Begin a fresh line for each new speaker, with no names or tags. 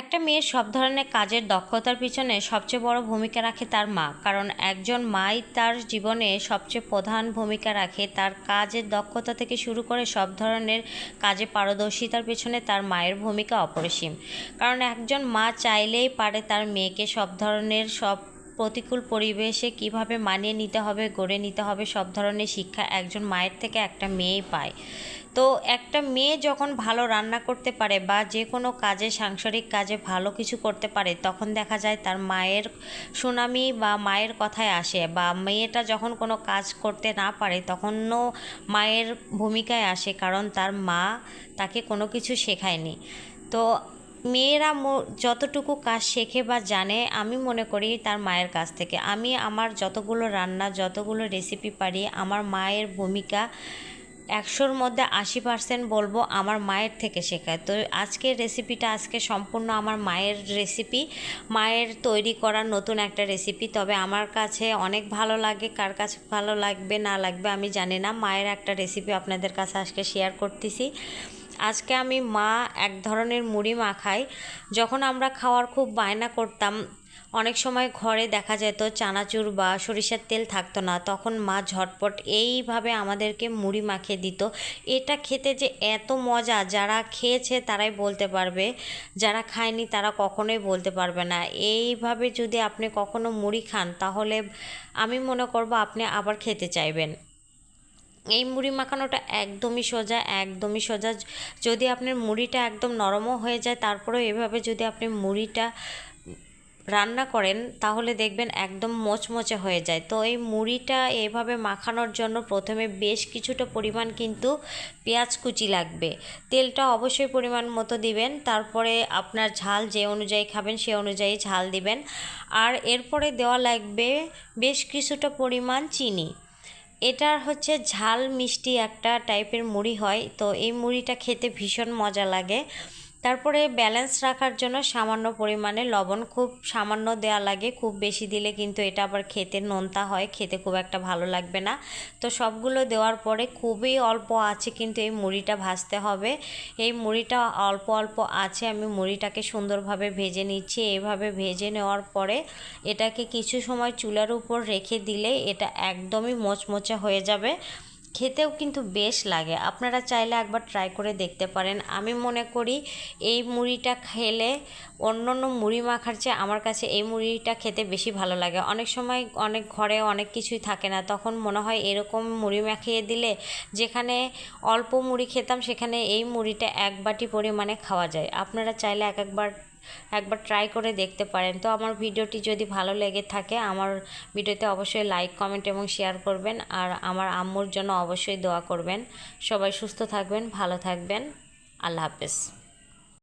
একটা মেয়ের সব ধরনের কাজের দক্ষতার পিছনে সবচেয়ে বড় ভূমিকা রাখে তার মা, কারণ একজন মাই তার জীবনে সবচেয়ে প্রধান ভূমিকা রাখে। তার কাজের দক্ষতা থেকে শুরু করে সব ধরনের কাজে পারদর্শিতার পেছনে তার মায়ের ভূমিকা অপরিসীম। কারণ একজন মা চাইলেই পারে তার মেয়েকে সব ধরনের সব প্রতিকূল পরিবেশে কীভাবে মানিয়ে নিতে হবে, গড়ে নিতে হবে, সব ধরনের শিক্ষা একজন মায়ের থেকে একটা মেয়েই পায়। তো একটা মেয়ে যখন ভালো রান্না করতে পারে বা যে কোনো কাজে, সাংসারিক কাজে ভালো কিছু করতে পারে, তখন দেখা যায় তার মায়ের সুনামি বা মায়ের কথায় আসে বা মেয়েটা যখন কোনো কাজ করতে না পারে, তখনও মায়ের ভূমিকায় আসে কারণ তার মা তাকে কোনো কিছু শেখায়নি। তো মেয়েরা যতটুকু কাজ শেখে বা জানে, আমি মনে করি তার মায়ের কাছ থেকে। আমি আমার যতগুলো রান্না, যতগুলো রেসিপি পারি, আমার মায়ের ভূমিকা একশোর মধ্যে আশি পার্সেন্ট বলব আমার মায়ের থেকে শেখায়। তো আজকের রেসিপিটা আজকে সম্পূর্ণ আমার মায়ের রেসিপি মায়ের তৈরি করা নতুন একটা রেসিপি তবে আমার কাছে অনেক ভালো লাগে, কার কাছে ভালো লাগবে না লাগবে আমি জানি না। মায়ের একটা রেসিপি আপনাদের কাছে আজকে শেয়ার করতেছি। আজকে আমি মা এক ধরনের মুড়ি মাখাই যখন আমরা খাওয়ার খুব বায়না করতাম, অনেক সময় ঘরে দেখা যেত চানাচুর বা সরিষার তেল থাকতো না, তখন মা ঝটপট এইভাবে আমাদেরকে মুড়ি মাখিয়ে দিত। এটা খেতে যে এত মজা, যারা খেয়েছে তারাই বলতে পারবে, যারা খায়নি তারা কখনোই বলতে পারবে না। এইভাবে যদি আপনি কখনো মুড়ি খান, তাহলে আমি মনে করব আপনি আবার খেতে চাইবেন। এই মুড়ি মাখানোটা একদমই সোজা একদমই সোজা। যদি আপনার মুড়িটা একদম নরমও হয়ে যায়, তারপরেও এভাবে যদি আপনি মুড়িটা রান্না করেন, তাহলে দেখবেন একদম মোচমোচে হয়ে যায়। তো এই মুড়িটা এভাবে মাখানোর জন্য প্রথমে বেশ কিছুটা পরিমাণ কিন্তু পেঁয়াজ কুচি লাগবে। তেলটা অবশ্যই পরিমাণ মতো দিবেন, তারপরে আপনার ঝাল যে অনুযায়ী খাবেন, সে অনুযায়ী ঝাল দিবেন। আর এরপরে দেওয়া লাগবে বেশ কিছুটা পরিমাণ চিনি। এটার হচ্ছে ঝাল মিষ্টি একটা টাইপের মুড়ি হয়। তো এই মুড়িটা খেতে ভীষণ মজা লাগে। তারপরে ব্যালেন্স রাখার জন্য সামান্য পরিমাণে লবণ, খুব সামান্য দেওয়া লাগে, খুব বেশি দিলে কিন্তু এটা আবার খেতে নোনতা হয়, খেতে খুব একটা ভালো লাগবে না। তো সবগুলো দেওয়ার পরে খুবই অল্প আছে কিন্তু এই মুড়িটা ভাজতে হবে। এই মুড়িটা অল্প অল্প আছে, আমি মুড়িটাকে সুন্দরভাবে ভেজে নিচ্ছি। এইভাবে ভেজে নেওয়ার পরে এটাকে কিছু সময় চুলার উপর রেখে দিলে এটা একদমই মোচমোচে হয়ে যাবে। খেতেও কিন্তু বেশ লাগে। আপনারা চাইলে একবার ট্রাই করে দেখতে পারেন। আমি মনে করি এই মুড়িটা খেলে অন্য অন্য মুড়ি মাখার চেয়ে আমার কাছে এই মুড়িটা খেতে বেশি ভালো লাগে। অনেক সময় অনেক ঘরে অনেক কিছুই থাকে না, তখন মনে হয় এরকম মুড়ি মাখিয়ে দিলে যেখানে অল্প মুড়ি খেতাম সেখানে এই মুড়িটা এক বাটি পরিমাণে খাওয়া যায়। আপনারা চাইলে এক একবার একবার ট্রাই করে দেখতে পারেন। তো আমার ভিডিওটি যদি ভালো লেগে থাকে, আমার ভিডিওতে অবশ্যই লাইক কমেন্ট এবং শেয়ার করবেন। আর আমার আম্মুর জন্য অবশ্যই দোয়া করবেন। সবাই সুস্থ থাকবেন, ভালো থাকবেন। আল্লাহ হাফেজ।